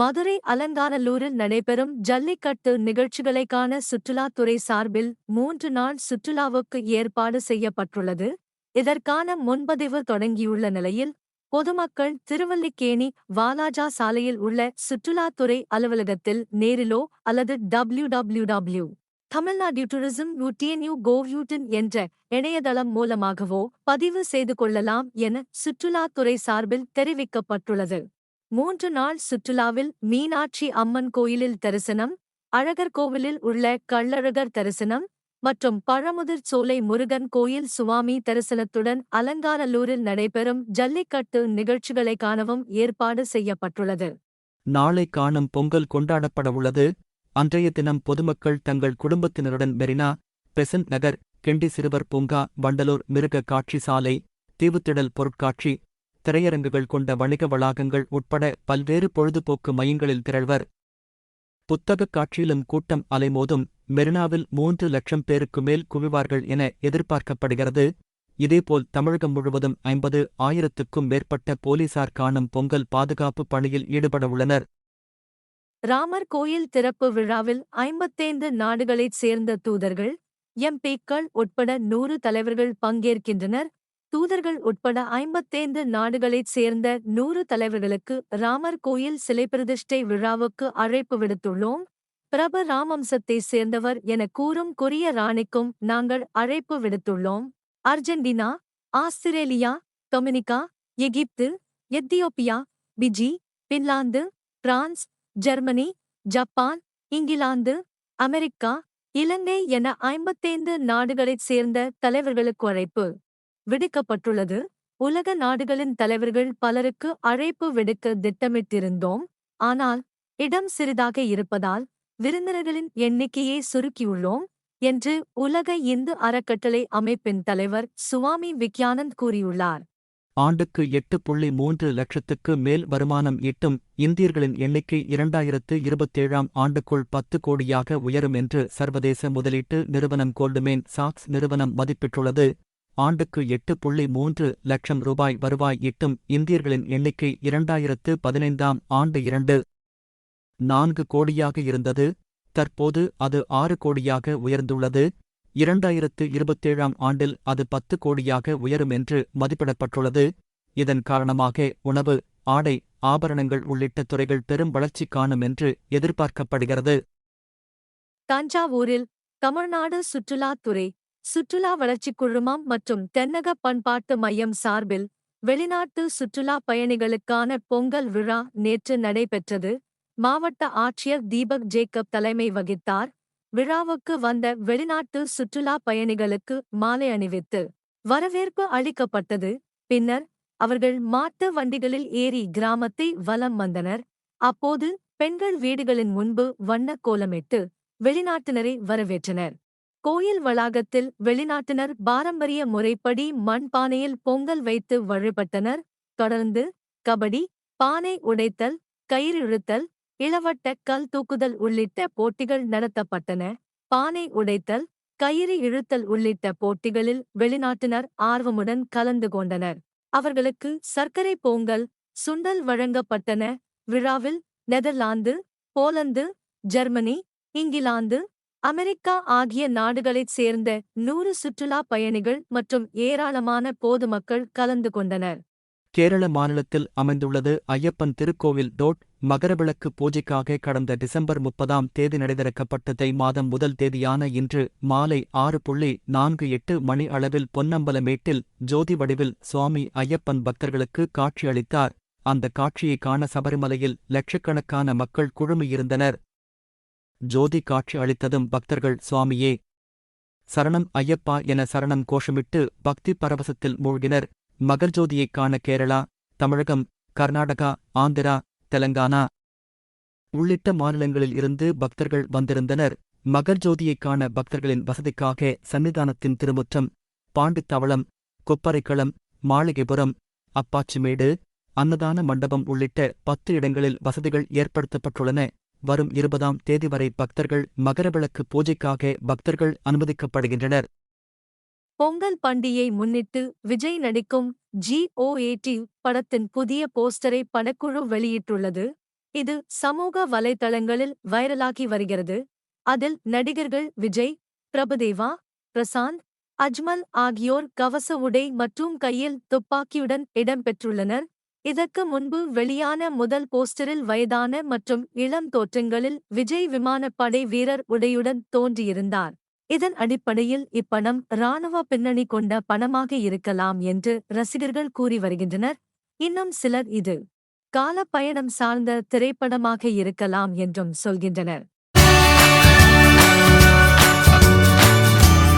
மதுரை அலங்காநல்லூரில் நடைபெறும் ஜல்லிக்கட்டு நிகழ்ச்சிகளைக்கான சுற்றுலாத்துறை சார்பில் மூன்று நாள் சுற்றுலாவுக்கு ஏற்பாடு செய்யப்பட்டுள்ளது. இதற்கான முன்பதிவு தொடங்கியுள்ள நிலையில் பொதுமக்கள் திருவல்லிக்கேணி வாலாஜா சாலையில் உள்ள சுற்றுலாத்துறை அலுவலகத்தில் நேரிலோ அல்லது W W W Tamilnadu tourism யூடிஎன்யூ கோவ்யூட்டன் என்ற இணையதளம் மூலமாகவோ பதிவு செய்து கொள்ளலாம் என சுற்றுலாத்துறை சார்பில் தெரிவிக்கப்பட்டுள்ளது. மூன்று நாள் சுற்றுலாவில் மீனாட்சி அம்மன் கோயிலில் தரிசனம் அழகர் கோவிலில் உள்ள கள்ளழகர் தரிசனம் மற்றும் பழமுதிர் சோலை முருகன் கோயில் சுவாமி தரிசனத்துடன் அலங்காநல்லூரில் நடைபெறும் ஜல்லிக்கட்டு நிகழ்ச்சிகளை காணவும் ஏற்பாடு செய்யப்பட்டுள்ளது. நாளை காணும் பொங்கல் கொண்டாடப்படவுள்ளது அன்றைய தினம் பொதுமக்கள் தங்கள் குடும்பத்தினருடன் மெரினா பெசன்ட் நகர் கிண்டி சிறுவர் பூங்கா வண்டலூர் மிருக காட்சி சாலை தீவுத்திடல் பொருட்காட்சி திரையரங்குகள் கொண்ட வணிக வளாகங்கள் உட்பட பல்வேறு பொழுதுபோக்கு மையங்களில் திரள்வர். புத்தகக் காட்சியிலும் கூட்டம் அலைமோதும் மெரினாவில் மூன்று லட்சம் பேருக்கு மேல் குவிவார்கள் என எதிர்பார்க்கப்படுகிறது. இதேபோல் தமிழகம் முழுவதும் ஐம்பது ஆயிரத்துக்கும் மேற்பட்ட போலீசார் காணும் பொங்கல் பாதுகாப்பு பணியில் ஈடுபடவுள்ளனர் ராமர் கோயில் திறப்பு விழாவில் ஐம்பத்தைந்து நாடுகளைச் சேர்ந்த தூதர்கள் எம்பிக்கள் உட்பட நூறு தலைவர்கள் பங்கேற்கின்றனர். தூதர்கள் உட்பட ஐம்பத்தைந்து நாடுகளைச் சேர்ந்த நூறு தலைவர்களுக்கு ராமர் கோயில் சிலை பிரதிஷ்டை விழாவுக்கு அழைப்பு விடுத்துள்ளோம். பிரப ராமம்சத்தைச் சேர்ந்தவர் என கூறும் கொரிய ராணிக்கும் நாங்கள் அழைப்பு விடுத்துள்ளோம். Argentina Australia Dominica Egypt Ethiopia Fiji Finland France Germany Japan England America Ilangai என ஐம்பத்தைந்து நாடுகளைச் சேர்ந்த தலைவர்களுக்கு அழைப்பு. விடுக்கப்பட்டுள்ளது. உலக நாடுகளின் தலைவர்கள் பலருக்கு அழைப்பு விடுக்க திட்டமிட்டிருந்தோம். ஆனால் இடம் சிறிதாக இருப்பதால் விருந்தினர்களின் எண்ணிக்கையை சுருக்கியுள்ளோம் என்று உலக இந்து அறக்கட்டளை அமைப்பின் தலைவர் சுவாமி விக்யானந்த் கூறியுள்ளார். ஆண்டுக்கு எட்டு புள்ளி மூன்று லட்சத்துக்கு மேல் வருமானம் ஈட்டும் இந்தியர்களின் எண்ணிக்கை இரண்டாயிரத்து இருபத்தேழாம் ஆண்டுக்குள் பத்து கோடியாக உயரும் என்று சர்வதேச முதலீட்டு நிறுவனம் கோல்டுமேன் சாக்ஸ் நிறுவனம் மதிப்பிட்டுள்ளது. ஆண்டுக்கு எட்டு புள்ளி மூன்று லட்சம் ரூபாய் வருவாய் ஈட்டும் இந்தியர்களின் எண்ணிக்கை இரண்டாயிரத்து பதினைந்தாம் ஆண்டு இரண்டு. நான்கு கோடியாக இருந்தது. தற்போது அது ஆறு கோடியாக உயர்ந்துள்ளது. இரண்டாயிரத்து இருபத்தேழாம் ஆண்டில் அது பத்து கோடியாக உயரும் என்று மதிப்பிடப்பட்டுள்ளது. இதன் காரணமாக உணவு ஆடை ஆபரணங்கள் உள்ளிட்ட துறைகள் பெரும் வளர்ச்சி காணும் என்று எதிர்பார்க்கப்படுகிறது. தஞ்சாவூரில் தமிழ்நாடு சுற்றுலாத்துறை சுற்றுலா வளர்ச்சிக் குழுமம் மற்றும் தென்னக பண்பாட்டு மையம் சார்பில் வெளிநாட்டு சுற்றுலா பயணிகளுக்கான பொங்கல் விழா நேற்று நடைபெற்றது. மாவட்ட ஆட்சியர் தீபக் ஜேக்கப் தலைமை வகித்தார். விழாவுக்கு வந்த வெளிநாட்டு சுற்றுலா பயணிகளுக்கு மாலை அணிவித்து வரவேற்பு அளிக்கப்பட்டது. பின்னர் அவர்கள் மாட்டு வண்டிகளில் ஏறி கிராமத்தை வலம் வந்தனர். அப்போது பெண்கள் வீடுகளின் முன்பு வண்ணக் கோலமிட்டு வெளிநாட்டினரை வரவேற்றனர். கோயில் வளாகத்தில் வெளிநாட்டினர் பாரம்பரிய முறைப்படி மண் பானையில் பொங்கல் வைத்து வழிபட்டனர். தொடர்ந்து கபடி பானை உடைத்தல் கயிறு இழுத்தல் இளவட்ட கல் தூக்குதல் உள்ளிட்ட போட்டிகள் நடத்தப்பட்டன. பானை உடைத்தல் கயிறு இழுத்தல் உள்ளிட்ட போட்டிகளில் வெளிநாட்டினர் ஆர்வமுடன் கலந்து கொண்டனர். அவர்களுக்கு சர்க்கரை பொங்கல் சுண்டல் வழங்கப்பட்டன. விழாவில் Netherlands Poland Germany England America ஆகிய நாடுகளைச் சேர்ந்த நூறு சுற்றுலா பயணிகள் மற்றும் ஏராளமான பொதுமக்கள் கலந்து கொண்டனர். கேரள மாநிலத்தில் அமைந்துள்ளது ஐயப்பன் திருக்கோவில் டோட் மகரவிளக்கு பூஜைக்காக கடந்த டிசம்பர் முப்பதாம் தேதி நடைதிறக்கப்பட்ட தை மாதம் முதல் தேதியான இன்று மாலை ஆறு புள்ளி நான்கு எட்டு மணி அளவில் பொன்னம்பலமேட்டில் ஜோதி வடிவில் சுவாமி ஐயப்பன் பக்தர்களுக்கு காட்சியளித்தார் அந்த காட்சியை காண சபரிமலையில் லட்சக்கணக்கான மக்கள் குழுமியிருந்தனர். ஜோதி காட்சி அளித்ததும் பக்தர்கள் சுவாமியே! சரணம் ஐயப்பா என சரணம் கோஷமிட்டு பக்தி பரவசத்தில் மூழ்கினர். மகர்ஜோதியைக் காண கேரளா தமிழகம் கர்நாடகா ஆந்திரா தெலங்கானா. உள்ளிட்ட மாநிலங்களில் இருந்து பக்தர்கள் வந்திருந்தனர். மகர்ஜோதியைக் காண பக்தர்களின் வசதிக்காக சன்னிதானத்தின் திருமுற்றம் பாண்டித்தவளம் கொப்பரைக்களம் மாளிகைபுரம் அப்பாச்சிமேடு அன்னதான மண்டபம் உள்ளிட்ட பத்து இடங்களில் வசதிகள் ஏற்படுத்தப்பட்டுள்ளன. வரும் இருபதாம் தேதி வரை பக்தர்கள் மகரவிளக்கு பூஜைக்காக பக்தர்கள் அனுமதிக்கப்படுகின்றனர். பொங்கல் பண்டிகையை முன்னிட்டு விஜய் நடிக்கும் ஜி ஓ ஏடி படத்தின் புதிய போஸ்டரை படக்குழு வெளியிட்டுள்ளது. இது சமூக வலைத்தளங்களில் வைரலாகி வருகிறது. அதில் நடிகர்கள் விஜய் பிரபுதேவா பிரசாந்த் அஜ்மல் ஆகியோர் கவச உடை மற்றும் கையில் துப்பாக்கியுடன் இடம்பெற்றுள்ளனர். இதற்கு முன்பு வெளியான முதல் போஸ்டரில் வயதான மற்றும் இளம் தோற்றங்களில் விஜய் விமானப்படை வீரர் உடையுடன் தோன்றியிருந்தார். இதன் அடிப்படையில் இப்படம் இராணுவ பின்னணி கொண்ட பணமாக இருக்கலாம் என்று ரசிகர்கள் கூறி வருகின்றனர். இன்னும் சிலர் இது காலப்பயணம் சார்ந்த திரைப்படமாக இருக்கலாம் என்றும் சொல்கின்றனர்.